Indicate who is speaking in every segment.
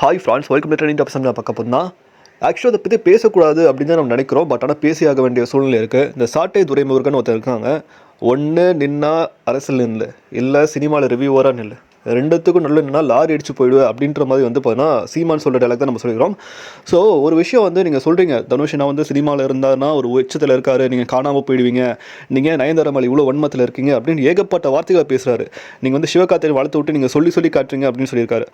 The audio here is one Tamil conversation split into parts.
Speaker 1: Hi friends welcome to training top நான் பார்க்க போதுனா ஆக்சுவலாக அதை பற்றி பேசக்கூடாது அப்படின்னு தான் நம்ம நினைக்கிறோம். பட் ஆனால் பேசியாக வேண்டிய சூழ்நிலை இருக்குது இந்த சாட்டை துரைமுருகன் ஒருத்தர் இருக்காங்க. ஒன்று நின்னா அரசியல் நில்லு. இல்லை சினிமாவில் ரிவ்யூவராக நில்லு. ரெண்டுத்துக்கும் நல்ல என்னன்னா லாரி அடிச்சு போயிடுவேன் அப்படின்ற மாதிரி வந்து பார்த்தீங்கன்னா சீமான் சொல்கிற டைலாக் தான் நம்ம சொல்லிக்கிறோம். ஸோ ஒரு விஷயம் வந்து நீங்கள் சொல்கிறீங்க தனுஷ் நான் வந்து சினிமாவில் இருந்தாருன்னா ஒரு உச்சத்தில் இருக்காரு நீங்கள் காணாமல் போயிடுவீங்க நீங்கள் நயன்தாரா மேலே இவ்வளோ வன்மத்தில் இருக்கீங்க அப்படின்னு ஏகப்பட்ட வார்த்தைகளை பேசுகிறாரு நீங்கள் வந்து சிவகார்த்திகை வளர்த்து விட்டு நீங்கள் சொல்லி சொல்லி காட்டுறீங்க அப்படின்னு சொல்லியிருக்காரு.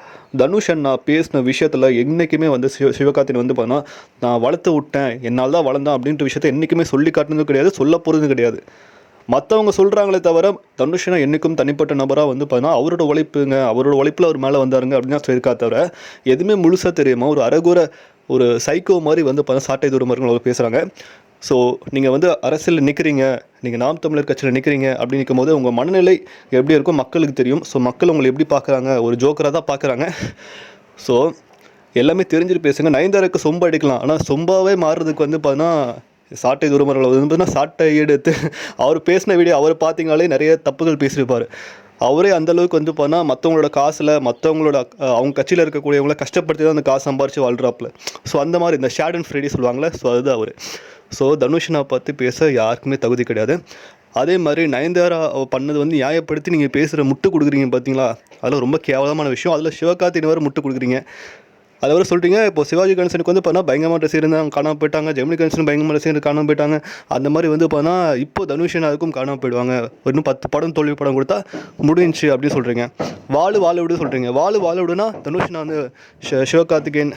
Speaker 1: தனுஷ் நான் பேசின விஷயத்தில் என்றைக்குமே வந்து சிவ சிவகார்த்திகை வந்து பார்த்தீங்கன்னா நான் வளர்த்து விட்டேன் என்னால் தான் வளர்ந்தேன் அப்படின்ற விஷயத்தை என்றைக்குமே சொல்லி காட்டுனதும் கிடையாது சொல்ல போகிறதும் கிடையாது. மற்றவங்க சொல்கிறாங்களே தவிர தனுஷனா என்றைக்கும் தனிப்பட்ட நபராக வந்து பார்த்தீங்கன்னா அவரோட உழைப்புங்க அவரோட உழைப்பில் அவர் மேலே வந்தாருங்க அப்படின்னு தான் சொல்லியிருக்கா தவிர எதுவுமே முழுசாக தெரியுமா ஒரு அறகுற ஒரு சைக்கோ மாதிரி வந்து பார்த்தா சாட்டை தூரமர்கள் அவர் பேசுகிறாங்க ஸோ நீங்கள் வந்து அரசியலில் நிற்கிறீங்க நீங்கள் நாம் தமிழர் கட்சியில் நிற்கிறீங்க அப்படி நிற்கும் போது உங்கள் மனநிலை எப்படி இருக்கும் மக்களுக்கு தெரியும். ஸோ மக்கள் உங்களை எப்படி பார்க்குறாங்க? ஒரு ஜோக்கராக தான் பார்க்குறாங்க. ஸோ எல்லாமே தெரிஞ்சுட்டு பேசுங்க. நயன்தாராக்கு சொம்பு அடிக்கலாம். ஆனால் சொம்பாவே மாறுறதுக்கு வந்து பார்த்தீங்கன்னா சாட்டை துருமர்கள் வந்து சாட்டை எடுத்து அவர் பேசின வீடியோ அவர் பார்த்தீங்கனாலே நிறைய தப்புகள் பேசியிருப்பார். அவரே அந்தளவுக்கு வந்து போனால் மற்றவங்களோட காசில் மற்றவங்களோட அவங்க கட்சியில் இருக்கக்கூடியவங்கள கஷ்டப்படுத்தி தான் அந்த காசு சம்பாரிச்சு வாழ்றாப்புல. ஸோ அந்த மாதிரி இந்த ஷேட் அண்ட் ஃப்ரைடே சொல்லுவாங்களே ஸோ அதுதான் அவர். ஸோ தனுஷனை பார்த்து பேச யாருக்குமே தகுதி கிடையாது. அதே மாதிரி நயன்தாரா பண்ணது வந்து நியாயப்படுத்தி நீங்கள் பேசுகிற முட்டு கொடுக்குறீங்க பார்த்தீங்களா அதெல்லாம் ரொம்ப கேவலமான விஷயம். அதில் சிவகார்த்தியின் வர முட்டு கொடுக்குறீங்க. அதை வர சொல்லிட்டீங்க இப்போ சிவாஜி கணேசனுக்கு வந்து பார்த்தா பயங்கரமான ரசிகர் இருந்தாங்க காணாமல் போயிட்டாங்க ஜெமினி கணேசன் பயங்கரமான ரசிகர் காணாமல் போயிட்டாங்க. அந்த மாதிரி வந்து பார்த்தா இப்போ தனுஷன் அதுக்கும் காணாமல் போயிடுவாங்க. இன்னும் பத்து படம் தோல்வி படம் கொடுத்தா முடிஞ்சுச்சு அப்படின்னு சொல்கிறீங்க வாழு வாழ விடு சொல்கிறீங்க வாழு வாழ விடுனா தனுஷன் வந்து சிவகார்த்திகேயன்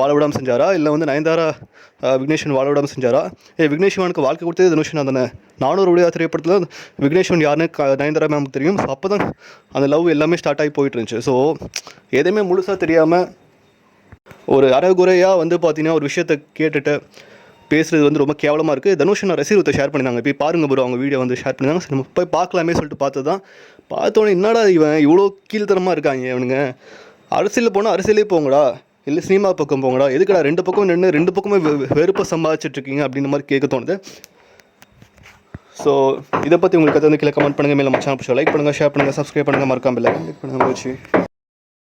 Speaker 1: வாழ விடாமல் செஞ்சாரா? இல்லை வந்து நயன்தாரா விக்னேஷ்வன் விக்னேஷன் வாழ விடாமல் செஞ்சாரா? ஏ விக்னேஷ்வனுக்கு வாழ்க்கை கொடுத்தது தனுஷனா தானே. நானூறு விடையா திரைப்படத்தில் விக்னேஷ்வன் யாருன்னு க நயன்தாரா மேமுக்கு தெரியும். ஸோ அப்போ தான் அந்த லவ் எல்லாமே ஸ்டார்ட் ஆகி போயிட்டு இருந்துச்சு. ஸோ எதுவுமே முழுசாக தெரியாமல் ஒரு அறகுறையாக வந்து பார்த்தீங்கன்னா ஒரு விஷயத்த கேட்டுட்டு பேசுகிறது வந்து ரொம்ப கேவலமாக இருக்குது தனுஷன் ரசிகத்தை ஷேர் பண்ணியிருந்தாங்க போய் பாருங்க ப்ரோ அவங்க வீடியோ வந்து ஷேர் பண்ணியிருந்தாங்க சரி நம்ம போய் பார்க்கலாமே சொல்லிட்டு பார்த்து தான் பார்த்தோன்னே என்னடா இவன் இவ்வளோ கீழ்த்தரமாக இருக்காங்க இவனுங்க? அரசியலில் போனால் அரசியலே போங்கடா. இல்லை சினிமா பக்கம் போங்கடா. எதுக்குடா ரெண்டு பக்கம் நின்று ரெண்டு பக்கமே வெ- வெறுப்பை சம்பாதிச்சிட்டு இருக்கீங்க அப்படின்ற மாதிரி கேட்க தோணுது. ஸோ இதை பற்றி உங்களுக்கு வந்து கீழே கமெண்ட் பண்ணுங்கள் மேலே மச்சான் பிடிச்சா லைக் பண்ணுங்கள் ஷேர் பண்ணுங்கள் சப்ஸ்கிரைப் பண்ணுங்கள் மறக்காமல் இல்லை லைக் பண்ணுங்கள் போச்சு